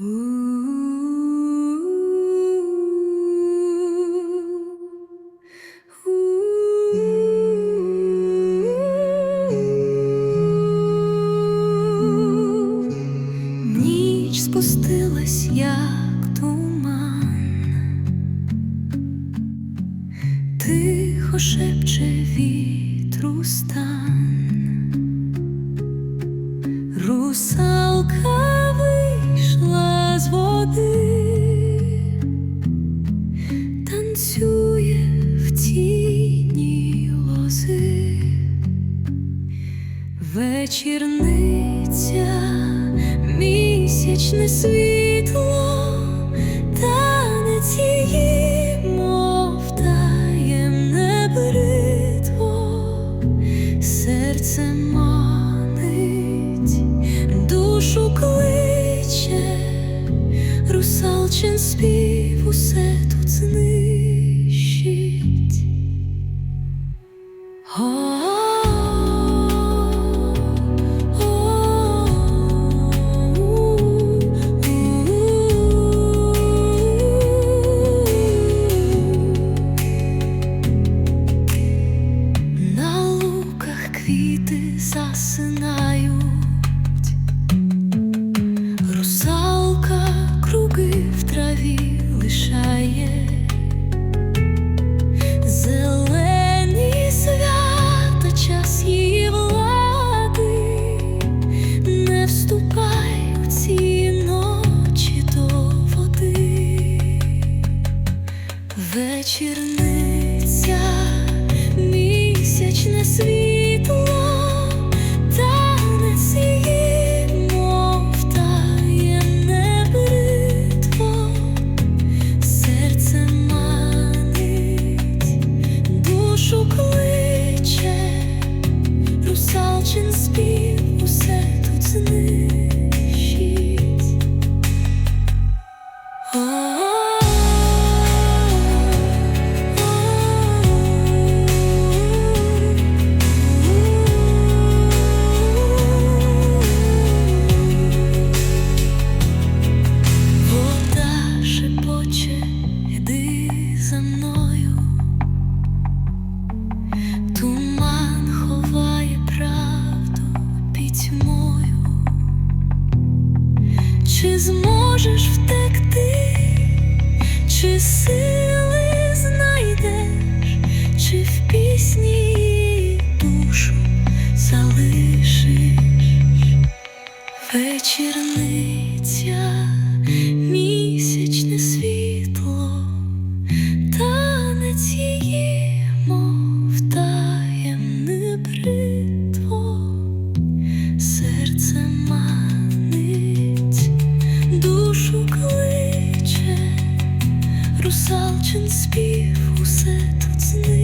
Ніч спустилась, як туман, тихо шепче вітру Вечірниця, місячне світло, танець її, мов таємне бритво, серце манить, душу кличе, русалчин спів усе тут знищить. Квіти засинають, усе зможеш втекти, чи сили знайдеш, чи в пісні душу залишиш? Вечірний кожен спів усе тут зник.